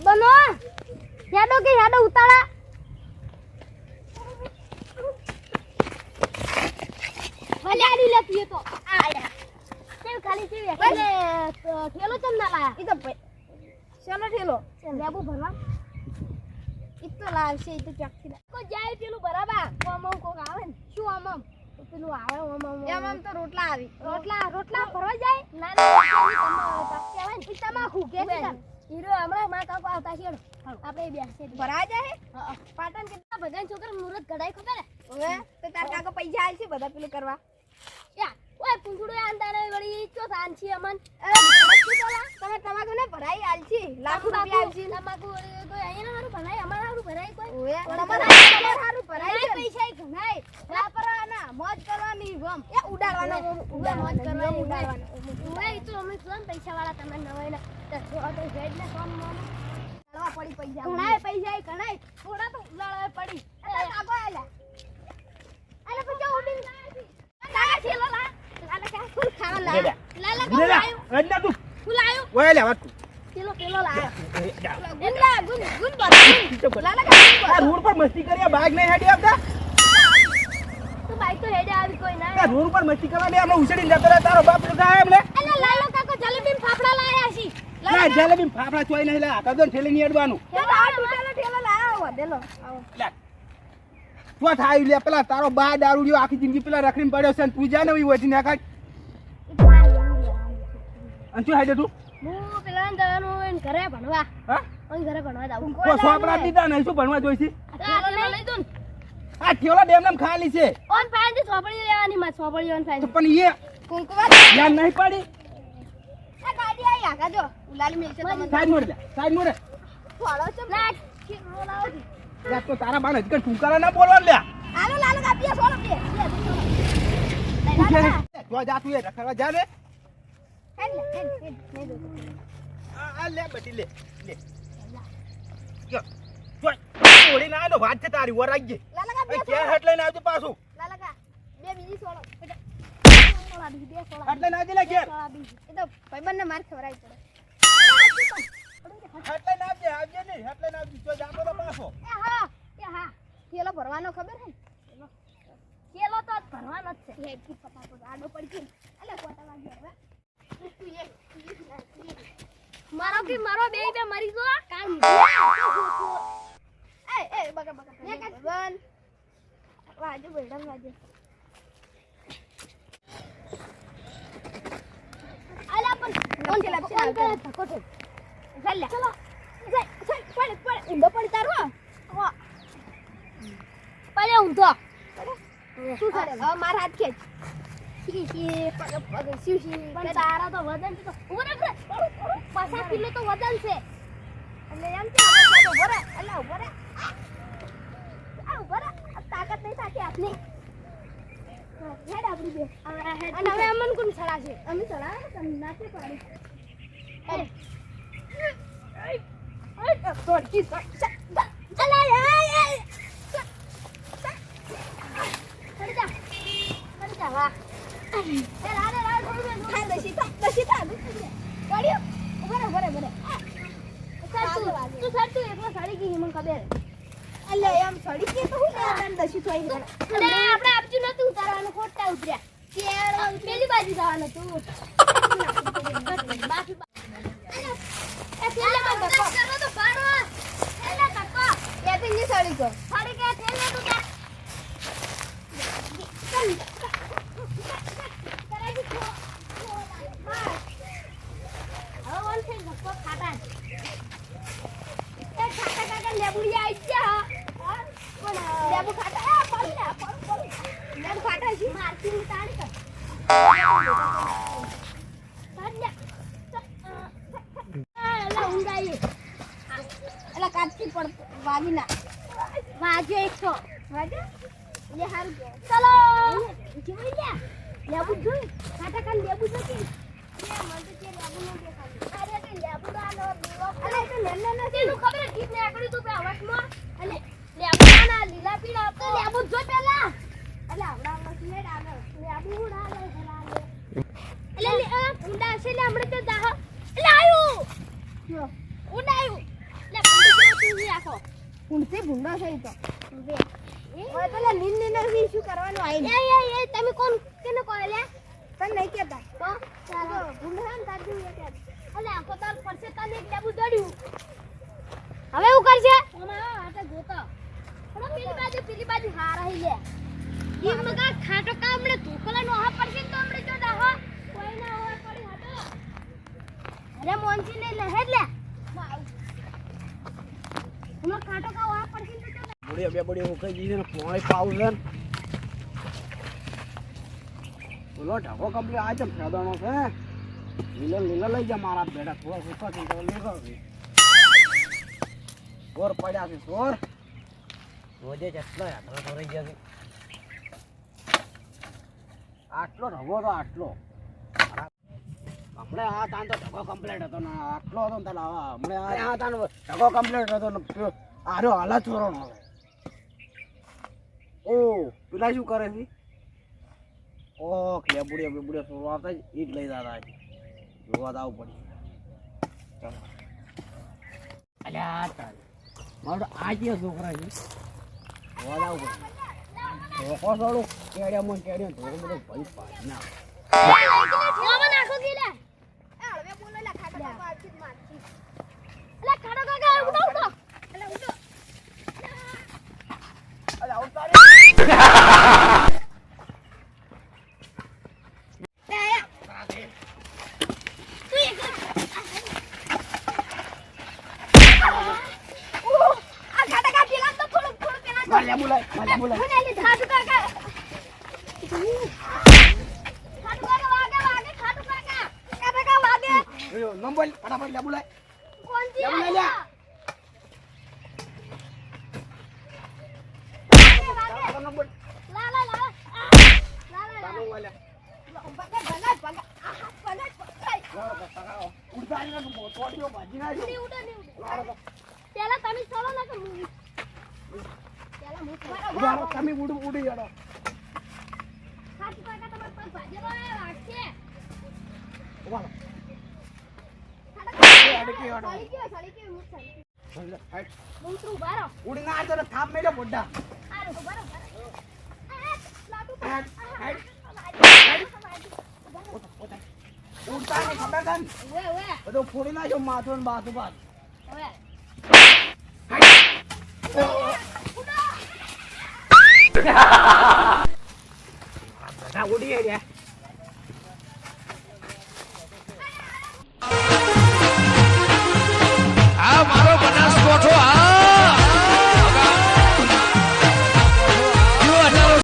ભાઈબંધો હેડો કે હેડો ઉતાળા ભલે લખીએ તો આયા કેમ ખાલી કેવી એટલે ઠેલો ચમ ના લાયા ઈ તો ભાઈ ઠેલો લેબુ ભરવા ઈ તો લાવશે ઈ તો ચોકથી. જાય પેલું બરાબર ઓમ કોક આવે ને શું ઓમ પેલું આવે ઓમ ઓમ તો રોટલા આવી રોટલા રોટલા ભરવા જાય ના ના કેવાય ને તમાકુ કે હીરો હમણાં માં કાકો આવતા છે આપણે બેસે ભરા જાય? પાટણ કેટલા બધા છોકરા મુરત કઢાઈ ખબર હવે તો તાર કાકો પૈસા આલશે બધા પેલું કરવા. ઓય કુંકડો આંદારે વળી ચો સાન છે અમન? તમે તમાકુ ને ભરાઈ આલશી? લાખ રૂપિયા આલશી? તમાકુ વળી કોઈ અહીંયા હારું ભરાઈ અમાર હારું ભરાઈ કોઈ? ઓય તમારે હારું છે. પૈસા ઘણાય. વાપરવાના મોજ કરવાની વમ. એ ઉડાડવાનો ગમ ઉડા મોજ કરવાની ઉડાડવાનો. ઓય તો અમે પૈસા વાળા તમે નવાઈ ના ને ઘણાય પૈસા રોડ પર મસ્તી કરી બાગ નહીં હેડી તો બાઈક તો હેડે આવી કોઈ ના રોડ પર મસ્તી કરવા દે હમણાં ઉછળીને જતો રહે, તારો બાપ આવે એમને અલે લાલો કાકો જલેબી ફાફડા લાયા છે. ના જલેબી ફાફડા ચોઈ નહીં લા કદો ઠેલી ની અડવાનું. ચાલો આ ટૂટેલો ઠેલો લાવો વધેલો આવો લે. થાય લે? પેલા તારો બા દારૂડિયો આખી જિંદગી પેલા રખડીને પડ્યો છે તું જા ને ઈ વધી નાખા અને શું હાઈડે તું? હું પેલા જવાનું હોય ઘરે ભણવા. હા? ઓય ઘરે ભણવા જાવું કોઈ સોપડા દીધા નહીં શું ભણવા જોઈશે? થેલો લઈ દઉં આ ઠેલા ડેમ નામ ખાલી છે. ઓન ફાઈનથી સોપડી લેવાની માં સોપડી ઓન ફાઈન પણ એ કુંકવા ધ્યાન નહીં પડી? આ ગાડી આઈ આગા જો. ઉલાલી મિલશે તમને. સાઈડ મોડ જા સાઈડ મોડ થોડો કે રોલાવો લે તો તારા બાણ હજી ટુંકારા ના બોલવા લે. આલો લાલો કા સોળો બે બે તું કે જો. જા તું એ રખડવા જા લે હેડ હેડ નહીં દો આ લે બધી લે લે. જો ઓળી ના આનો વાત છે તારી વર રાખજે લાલા કા બે હટ લઈને આવજો પાછું? લાલા કા. બે બીજી સોળો. સોળા બીજી બે સોળા હટ લઈને આવજે લે ઘેર. એ તો ભાઈબંધને માર ખવરાઈ પડે. હટ લઈને આવજે આવજે નહીં હટ લઈને આવજે જો જાતો તો પાછો. એ હા એ હા. થેલો ભરવાનો ખબર હે કેલો તો ભરવાનો જ છે. આડો પડી અલે કોટા હવે. મારો કે મારો બે બે મરી એ એ બકા બકા ને કાચ બન વાજો બેડમ વાજો પણ કોણ છે કોણ કરે? લાવતા? ઊંધો પડી તારો હો. પડે શું કરે? હવે માર હાથ ખેંચ. સી સી પણ તારા તો વજન તો ઊભો રે પાછા કિલો તો વજન છે. એટલે એમ કે એટલે ઊભો રે આ ઊભો રે તાકાત નહીં થાકી આપની. હેડ આપડી બે. અને હવે અમન કોણ છે? અમે ચડાવે તમને નાખે પાડી. અને આપણે આપજુ નતું. ઉતારવાનું ખોટા ઉતર્યા. પેલી બાજુ જવાનું તું. બાકી એ પેલા માં ધક્કો કરો તો પાડો એલા ધક્કો એ તો ની સડી ગયો ફરી કે થેલે તું તા કરાજી છો હવે ઓન થઈ ધક્કો ખાટા જ. એ ખાટા ખાટા લેબુડી આઈ ગયા હા. પણ લેબુ છે? મારતી ની કર તાળી લે. આ એલા ઊંઘાઈ એટલે કાચથી પડ વાગી ના વાજો એકસો વાગે? એ હારું કે ચલો! જોઈ લે. લેબુ જોઈ. ખાટા ખાન લેબુ જોઈ એ મને તો કે લેબુ નો દેખાય અરે કે લેબુ દાનો દીવો એ તો નેનો નથી તેનું ખબર છે ગીત ને આકડી તું અવાજમાં. અને લેબુ ના લીલા પીળા તો લેબુ જોઈ પેલા. એટલે આવડા મસી હેડ આગળ લેબુ ઉડા લે હેરાલે એટલે લે ઉડા છે લે હમણે તો દાહ એટલે આયુ જો ઉડાયું લે ભૂંડી કેવો તું ઈ આખો ઊંધથી ભૂંડો થઈ તો. હવે પેલા લીન લીનરથી શું કરવાનું આઈ એ એ એ તમે કોણ? કેને કહો લે તને નહીં કહેતા. તો ચાલો. ભૂંડ ને તાર જેવું કે અલે આખો તાર પરસે તને એક લેબુ દડ્યું. હવે હું કરશે? ઓમા આટે જોતો. પણ પેલી બાજુ પેલી બાજુ હાર આવી લે ઈ મગા ખાટો કામડે ધોકલા નો હા પડશે તો હમણે જો દા હા. કોઈ ના હોય પડી હાટો. અરે મોનસી ને લહેડ હેડ લે હમણાં ખાટો કા હા પડશે બુડી બે બુડી ઉકાઈ ગઈ છે ને પોણી પાવું છે બોલો ઢગો કમ્પ્લીટ આ છે ફેદાણો છે? લીલો લીલો લઈ જા મારા બેટા. થોડો સુકા છે લીલો છે પડ્યા છે સોર રોજે જેટલો યાત્રા થોડી ગયા છે. આટલો ઢગો તો આટલો. હમણાં આ તાન તો ઢગો કમ્પ્લેટ હતો ને, આટલો હતો ને આવા. હમણે આ તાન ઢગો કમ્પ્લેટ હતો ને આરો હાલા ચોરણ હતો ઓ પેલા શું કરે છે? ઓ લેબુડી બુડિયા સોરવા આવતા જ ઈ લઈ જતા છે જોવા તો આવવું પડે. ચાલો. અલ્યા તાર. મારો તો આ જે છોકરા છે. જોવા તો આવવું પડે. ધોકો સોડું કેડિયા મોન કેડિયા ધોકો બધો ભાઈ પાડી. નાખો કે લે એ હળવે બોલો લે ખાટો કાકો આથી જ મારથી અલે ખાટો કાકા ઉઠો ઉઠો એટલે ઉઠો અલ્યા આવતા એ આયા તું એક ઉહ, આ ખાટા કા પેલા તો થોડું થોડું પેલા તો માલ્યા બોલાય માલ્યા બોલાય મને લી ખાટુ કાકા ખાટુ કાકા વાગે વાગે ખાટુ કાકા ખાટુ કાકા વાગે એયો નંબર ફટાફટ લે બોલાય કોણ જી લે બોલાય લે વાગે વાગે આ નંબર લા લા લા આ, લા લા લા ચાલુ વાલ્યા ભગત ભગત ભગત આહા, ભગત ભગત લાવો તો સગાઓ ઉડતા ને મોટોડીઓ ભાજી નાખ્યો ની ઉડે ની ઉડે લાવો તો પેલા તમે ચલો ને કે હું પેલા મુખ મારો ઉડાડો તમે ઉડ ઉડી જાડો ખાટુ કાકા તમાર પર ભાજેલો એ વાગશે ઉડાડો ખાટા એ અડકી અડો સળી ગયો સળી ગયો મુખ સળી લે, હાઈટ. હું તું બારો ઉડી ના ને થાપ હાઈટ. ઉવે ઉડતા ને ખબર છે ને? ઉવે બધું ફોડી નાખ્યો માથું ને બાથું બાથ બધા ઉડી ગયા